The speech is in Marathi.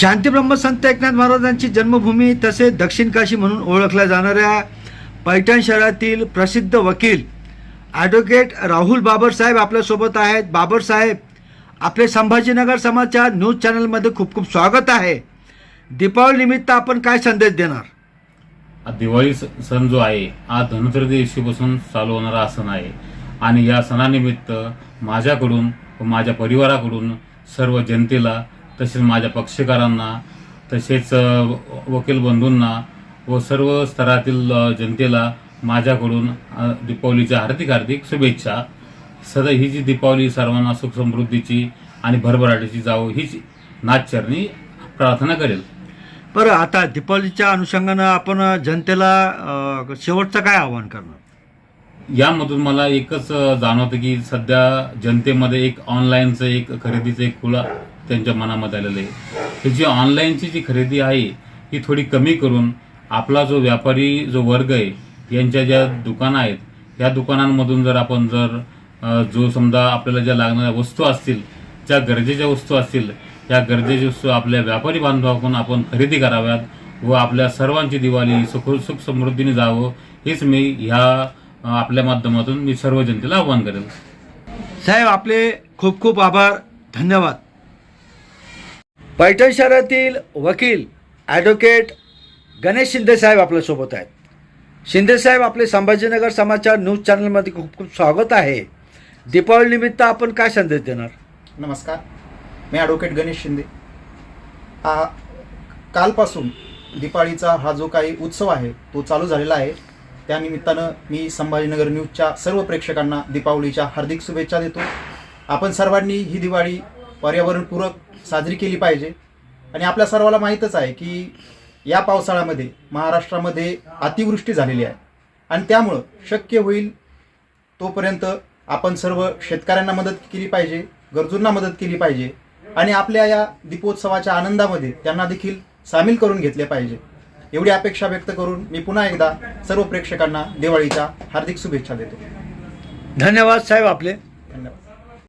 शांतीब्रह्म संत एकनाथ महाराजांची जन्मभूमी तसेच दक्षिण काशी म्हणून ओळखल्या जाणाऱ्या पैठण शहरातील प्रसिद्ध वकील ॲडव्होकेट राहुल बाबरसाहेब आपल्यासोबत आहेत. बाबरसाहेब आपले संभाजीनगर समाचार न्यूज चॅनलमध्ये खूप खूप स्वागत आहे. दीपावली निमित्त आपण काय संदेश देणार? हा दिवाळी स- सण जो आहे हा धनत्रयोदशीपासून चालू होणारा हा सण आहे. आणि या सणानिमित्त माझ्याकडून माझ्या परिवाराकडून सर्व जनतेला तसेच माझ्या पक्षकारांना तसेच वकील बंधूंना व सर्व स्तरातील जनतेला माझ्याकडून दीपावलीच्या हार्दिक हार्दिक शुभेच्छा. सदा ही जी दीपावली सर्वांना सुख समृद्धीची आणि भरभराटीची जावो हीच नाचरणी प्रार्थना करेल. बरं आता दीपावलीच्या अनुषंगानं आपण जनतेला शेवटचं काय आवाहन करणार? यामधून मला एकच जाणवतं की सध्या जनतेमध्ये एक ऑनलाईनचं एक खरेदीचं एक खुला त्यांच्या मनामध्ये आलेलं आहे. तर जी ऑनलाईनची जी खरेदी आहे ही थोडी कमी करून आपला जो व्यापारी जो वर्ग आहे यांच्या ज्या दुकानं आहेत या दुकानांमधून जर आपण जर जो समजा आपल्याला ज्या लागणाऱ्या वस्तू असतील ज्या गरजेच्या वस्तू असतील या गरजेच्या वस्तू आपल्या व्यापारी बांधवाकडून आपण खरेदी कराव्यात व आपल्या सर्वांची दिवाळी सुख सुख समृद्धीने जावं हेच मी ह्या आपल्या माध्यमातून मी सर्व जनतेला आवाहन करेल. साहेब आपले खूप खूप आभार. धन्यवाद. पैठण शहरातील वकील ॲडव्होकेट गणेश शिंदे साहेब आपल्यासोबत आहेत. शिंदे साहेब आपले संभाजीनगर समाचार न्यूज चॅनलमध्ये खूप खूप स्वागत आहे. दीपावलीनिमित्त आपण काय संदेश देणार? नमस्कार. मी ॲडव्होकेट गणेश शिंदे. हा कालपासून दिपाळीचा हा जो काही उत्सव आहे तो चालू झालेला आहे. त्यानिमित्तानं मी संभाजीनगर न्यूजच्या सर्व प्रेक्षकांना दीपावलीच्या हार्दिक शुभेच्छा देतो. आपण सर्वांनी ही दिवाळी पर्यावरणपूरक साजरी केली पाहिजे. आणि आपल्या सर्वाला माहीतच आहे की या पावसाळ्यामध्ये महाराष्ट्रामध्ये अतिवृष्टी झालेली आहे. आणि त्यामुळं शक्य होईल तोपर्यंत आपण सर्व शेतकऱ्यांना मदत केली पाहिजे गरजूंना मदत केली पाहिजे आणि आपल्या या दीपोत्सवाच्या आनंदामध्ये त्यांना देखील सामील करून घेतले पाहिजे. एवढी अपेक्षा व्यक्त करून मी पुन्हा एकदा सर्व प्रेक्षकांना दिवाळीच्या हार्दिक शुभेच्छा देतो. धन्यवाद साहेब आपले. धन्यवाद.